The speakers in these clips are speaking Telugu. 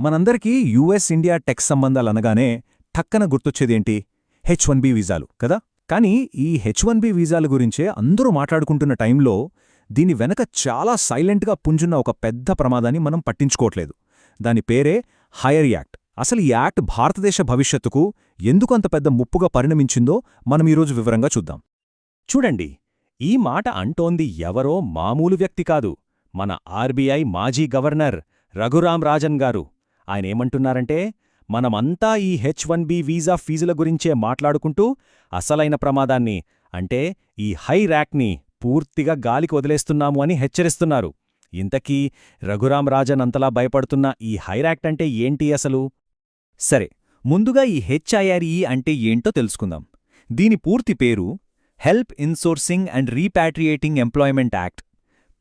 మనందరికీ యుఎస్ ఇండియా టెక్ సంబంధాలు అనగానే ఠక్కన గుర్తొచ్చేదేంటి? హెచ్ వన్ బి వీజాలు కదా? కానీ ఈ హెచ్ వన్ బి వీజాల గురించే అందరూ మాట్లాడుకుంటున్న టైంలో దీని వెనక చాలా సైలెంట్గా పుంజున్న ఒక పెద్ద ప్రమాదాన్ని మనం పట్టించుకోవట్లేదు. దాని పేరే హయర్ యాక్ట్. అసలు ఈ యాక్ట్ భారతదేశ భవిష్యత్తుకు ఎందుకంత పెద్ద ముప్పుగా పరిణమించిందో మనం ఈరోజు వివరంగా చూద్దాం. చూడండి ఈ మాట అంటోంది ఎవరో మామూలు వ్యక్తి కాదు. మన ఆర్బీఐ మాజీ గవర్నర్ రఘురాం రాజన్ గారు. ఆయనేమంటున్నారంటే మనమంతా ఈ హెచ్ వన్ బి వీజా ఫీజుల గురించే మాట్లాడుకుంటూ అసలైన ప్రమాదాన్ని అంటే ఈ హై ర్యాక్ని పూర్తిగా గాలికి వదిలేస్తున్నాము అని హెచ్చరిస్తున్నారు. ఇంతకీ రఘురాం రాజన్ అంతలా భయపడుతున్న ఈ హైరాక్ట్ అంటే ఏంటి అసలు? సరే ముందుగా ఈ హెచ్ఐఆర్ఈ అంటే ఏంటో తెలుసుకుందాం. దీని పూర్తి పేరు help insourcing and repatriating employment act.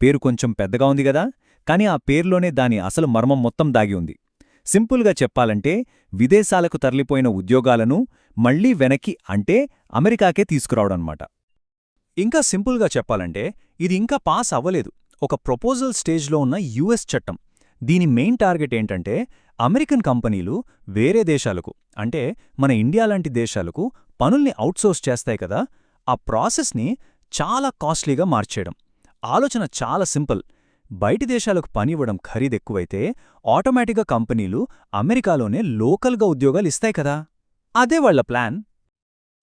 పేరు కొంచెం పెద్దగా ఉంది గదా కానీ ఆ పేర్లోనే దాని అసలు మర్మం మొత్తం దాగి ఉంది. సింపుల్గా చెప్పాలంటే విదేశాలకు తరలిపోయిన ఉద్యోగాలను మళ్ళీ వెనక్కి అంటే అమెరికాకే తీసుకురావడనమాట. ఇంకా సింపుల్గా చెప్పాలంటే ఇది ఇంకా పాస్ అవ్వలేదు. ఒక ప్రపోజల్ స్టేజ్లో ఉన్న యుఎస్ చట్టం. దీని మెయిన్ టార్గెట్ ఏంటంటే అమెరికన్ కంపెనీలు వేరే దేశాలకు అంటే మన ఇండియా లాంటి దేశాలకు పనుల్ని అవుట్సోర్స్ చేస్తాయి కదా ఆ ప్రాసెస్ని చాలా కాస్ట్లీగా మార్చేయడం. ఆలోచన చాలా సింపుల్. బయటి దేశాలకు పనివ్వడం ఖరీదెక్కువైతే ఆటోమేటిక్గా కంపెనీలు అమెరికాలోనే లోకల్గా ఉద్యోగాలు ఇస్తాయి కదా. అదే వాళ్ళ ప్లాన్.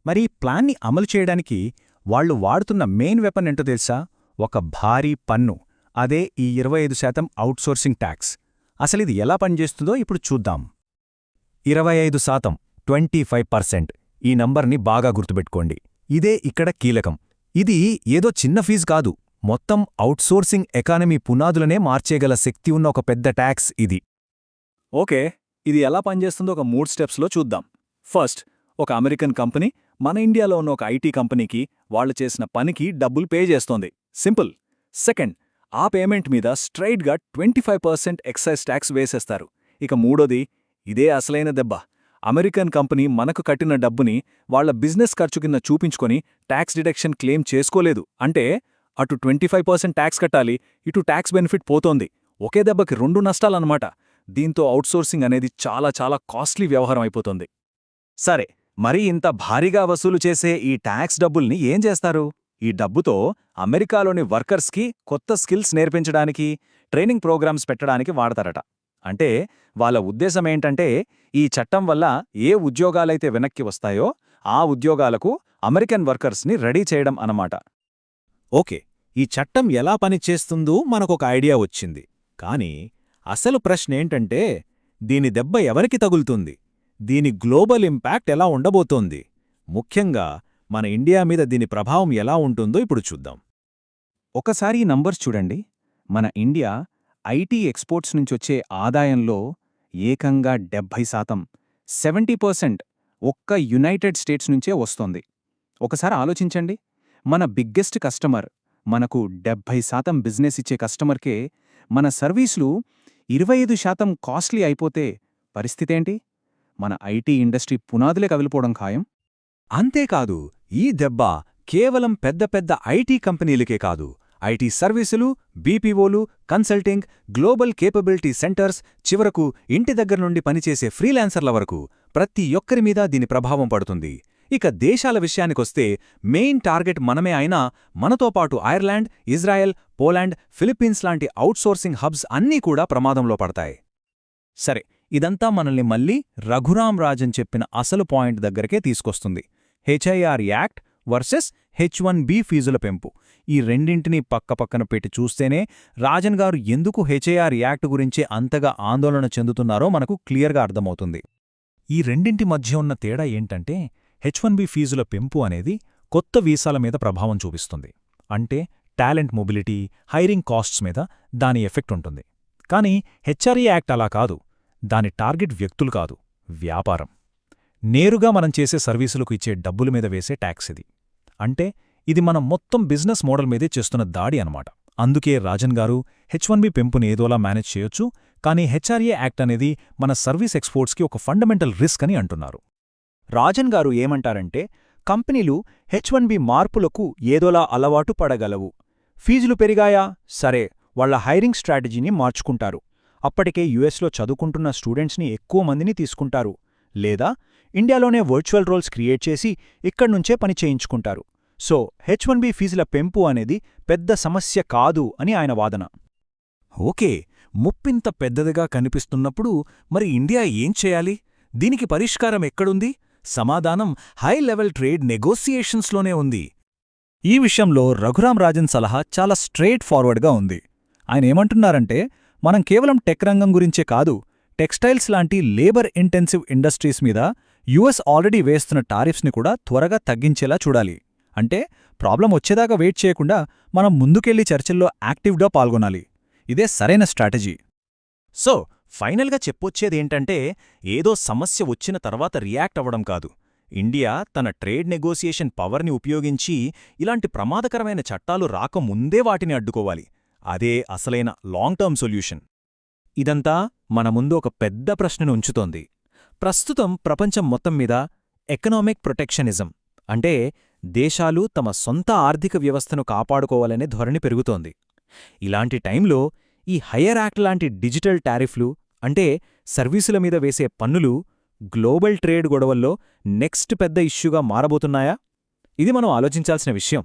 మరి ఈ ప్లాన్ని అమలు చేయడానికి వాళ్ళు వాడుతున్న మెయిన్ వెపన్ ఏంటో తెలుసా? ఒక భారీ పన్ను. అదే ఈ ఇరవై ఐదు శాతం అవుట్సోర్సింగ్ ట్యాక్స్. అసలిది ఎలా పనిచేస్తుందో ఇప్పుడు చూద్దాం. ఇరవై ఐదు శాతం ట్వంటీ ఫైవ్ పర్సెంట్. ఈ నంబర్ని బాగా గుర్తుపెట్టుకోండి. ఇదే ఇక్కడ కీలకం. ఇది ఏదో చిన్న ఫీజు కాదు. మొత్తం అవుట్సోర్సింగ్ ఎకానమీ పునాదులనే మార్చేగల శక్తి ఉన్న ఒక పెద్ద ట్యాక్స్ ఇది. ఓకే ఇది ఎలా పనిచేస్తుందో ఒక మూడు స్టెప్స్లో చూద్దాం. ఫస్ట్ ఒక అమెరికన్ కంపెనీ మన ఇండియాలో ఉన్న ఒక ఐటీ కంపెనీకి వాళ్ళు చేసిన పనికి డబ్బులు పే చేస్తోంది. సింపుల్. సెకండ్ ఆ పేమెంట్ మీద స్ట్రైట్గా twenty five percent excise tax వేసేస్తారు. ఇక మూడోది ఇదే అసలైన దెబ్బ. అమెరికన్ కంపెనీ మనకు కట్టిన డబ్బుని వాళ్ళ బిజినెస్ ఖర్చు కింద చూపించుకొని ట్యాక్స్ డిడక్షన్ క్లెయిమ్ చేసుకోలేదు. అంటే అటు ట్వంటీ ఫైవ్ పర్సెంట్ ట్యాక్స్ కట్టాలి ఇటు ట్యాక్స్ బెనిఫిట్ పోతోంది. ఒకే దెబ్బకి రెండు నష్టాలన్నమాట. దీంతో అవుట్సోర్సింగ్ అనేది చాలా చాలా కాస్ట్లీ వ్యవహారం అయిపోతుంది. సరే మరి ఇంత భారీగా వసూలు చేసే ఈ ట్యాక్స్ డబ్బుల్ని ఏం చేస్తారు? ఈ డబ్బుతో అమెరికాలోని వర్కర్స్కి కొత్త స్కిల్స్ నేర్పించడానికి ట్రైనింగ్ ప్రోగ్రామ్స్ పెట్టడానికి వాడతారట. అంటే వాళ్ళ ఉద్దేశమేంటంటే ఈ చట్టం వల్ల ఏ ఉద్యోగాలైతే వెనక్కి వస్తాయో ఆ ఉద్యోగాలకు అమెరికన్ వర్కర్స్ని రెడీ చేయడం అన్నమాట. ఓకే ఈ చట్టం ఎలా పనిచేస్తుందో మనకొక ఐడియా వచ్చింది. కాని అసలు ప్రశ్నేంటంటే దీని దెబ్బ ఎవరికి తగులుతుంది? దీని గ్లోబల్ ఇంపాక్ట్ ఎలా ఉండబోతోంది? ముఖ్యంగా మన ఇండియా మీద దీని ప్రభావం ఎలా ఉంటుందో ఇప్పుడు చూద్దాం. ఒకసారి ఈ నంబర్స్ చూడండి. మన ఇండియా ఐటీ ఎక్స్పోర్ట్స్ నుంచొచ్చే ఆదాయంలో ఏకంగా డెబ్భై శాతం సెవెంటీ పర్సెంట్ ఒక్క యునైటెడ్ స్టేట్స్ నుంచే వస్తోంది. ఒకసారి ఆలోచించండి. మన బిగ్గెస్ట్ కస్టమర్ మనకు డెబ్భై శాతం బిజినెస్ ఇచ్చే కస్టమర్కే మన సర్వీసులు ఇరవై ఐదు శాతం కాస్ట్లీ అయిపోతే పరిస్థితేంటి మన ఐటీ ఇండస్ట్రీ పునాదులే కదిలిపోవడం ఖాయం? అంతేకాదు ఈ దెబ్బ కేవలం పెద్ద పెద్ద ఐటీ కంపెనీలకే కాదు. ఐటీ సర్వీసులు బీపీఓలు కన్సల్టింగ్ గ్లోబల్ కేపబిలిటీ సెంటర్స్ చివరకు ఇంటి దగ్గర నుండి పనిచేసే ఫ్రీలాన్సర్ల వరకు ప్రతి ఒక్కరి మీద దీని ప్రభావం పడుతుంది. ఇక దేశాల విషయానికొస్తే మెయిన్ టార్గెట్ మనమే అయినా మనతో పాటు ఐర్లాండ్ ఇజ్రాయెల్ పోలాండ్ ఫిలిప్పీన్స్ లాంటి అవుట్సోర్సింగ్ హబ్స్ అన్నీ కూడా ప్రమాదంలో పడతాయి. సరే ఇదంతా మనల్ని మళ్ళీ రఘురాం రాజన్ చెప్పిన అసలు పాయింట్ దగ్గరకే తీసుకొస్తుంది. HIR act versus H one B ఫీజుల పెంపు. ఈ రెండింటినీ పక్కపక్కన పెట్టి చూస్తేనే రాజన్ గారు ఎందుకు హెచ్ఐఆర్ యాక్ట్ గురించే అంతగా ఆందోళన చెందుతున్నారో మనకు క్లియర్గా అర్థమవుతుంది. ఈ రెండింటి మధ్య ఉన్న తేడా ఏంటంటే హెచ్ వన్ బి ఫీజుల పెంపు అనేది కొత్త వీసాల మీద ప్రభావం చూపిస్తుంది. అంటే టాలెంట్ మొబిలిటీ హైరింగ్ కాస్ట్స్ మీద దాని ఎఫెక్ట్ ఉంటుంది. కానీ హెచ్ఆర్ఈ యాక్ట్ అలా కాదు. దాని టార్గెట్ వ్యక్తులు కాదు వ్యాపారం. నేరుగా మనం చేసే సర్వీసులకు ఇచ్చే డబ్బుల మీద వేసే ట్యాక్స్ ఇది. అంటే ఇది మనం మొత్తం బిజినెస్ మోడల్ మీదే చేస్తున్న దాడి అనమాట అందుకే రాజన్ గారు హెచ్ వన్ బి పెంపుని ఏదోలా మేనేజ్ చేయొచ్చు కానీ హెచ్ఆర్ఏ యాక్ట్ అనేది మన సర్వీస్ ఎక్స్పోర్ట్స్కి ఒక ఫండమెంటల్ రిస్క్ అని అంటున్నారు. రాజన్ గారు ఏమంటారంటే కంపెనీలు హెచ్ వన్ బి మార్పులకు ఏదోలా అలవాటు పడగలవు. ఫీజులు పెరిగాయా? సరే వాళ్ళ హైరింగ్ స్ట్రాటజీని మార్చుకుంటారు. అప్పటికే యుఎస్లో చదువుకుంటున్న స్టూడెంట్స్ని ఎక్కువ మందిని తీసుకుంటారు. లేదా ఇండియాలోనే వర్చువల్ రోల్స్ క్రియేట్ చేసి ఇక్కడ్నుంచే పని చేయించుకుంటారు. సో హెచ్ వన్ బి ఫీజుల పెంపు అనేది పెద్ద సమస్య కాదు అని ఆయన వాదన. ఓకే ముప్పింత పెద్దదిగా కనిపిస్తున్నప్పుడు మరి ఇండియా ఏం చేయాలి? దీనికి పరిష్కారం ఎక్కడుంది? సమాధానం హై లెవెల్ ట్రేడ్ నెగోసియేషన్స్లోనే ఉంది. ఈ విషయంలో రఘురాం రాజన్ సలహా చాలా స్ట్రెయిట్ ఫార్వర్డ్గా ఉంది. ఆయన ఏమంటున్నారంటే మనం కేవలం టెక్ రంగం గురించే కాదు టెక్స్టైల్స్ లాంటి లేబర్ ఇంటెన్సివ్ ఇండస్ట్రీస్ మీద యుఎస్ ఆల్రెడీ వేస్తున్న టారిఫ్స్ని కూడా త్వరగా తగ్గించేలా చూడాలి. అంటే ప్రాబ్లం వచ్చేదాకా వెయిట్ చేయకుండా మనం ముందుకెళ్ళి చర్చల్లో యాక్టివ్గా పాల్గొనాలి. ఇదే సరైన స్ట్రాటజీ. సో ఫైనల్గా చెప్పొచ్చేదేంటంటే ఏదో సమస్య వచ్చిన తర్వాత రియాక్ట్ అవ్వడం కాదు. ఇండియా తన ట్రేడ్ నెగోసియేషన్ పవర్ని ఉపయోగించి ఇలాంటి ప్రమాదకరమైన చట్టాలు రాకముందే వాటిని అడ్డుకోవాలి. అదే అసలైన లాంగ్ టర్మ్ సొల్యూషన్. ఇదంతా మన ముందు ఒక పెద్ద ప్రశ్నను ఉంచుతోంది. ప్రస్తుతం ప్రపంచం మొత్తం మీద ఎకనామిక్ ప్రొటెక్షనిజం అంటే దేశాలు తమ సొంత ఆర్థిక వ్యవస్థను కాపాడుకోవాలనే ధోరణి పెరుగుతోంది. ఇలాంటి టైంలో ఈ హయ్యర్ యాక్ట్ లాంటి డిజిటల్ టారిఫ్లు అంటే సర్వీసుల మీద వేసే పన్నులు గ్లోబల్ ట్రేడ్ గొడవల్లో నెక్స్ట్ పెద్ద ఇష్యూగా మారబోతున్నాయా? ఇది మనం ఆలోచించాల్సిన విషయం.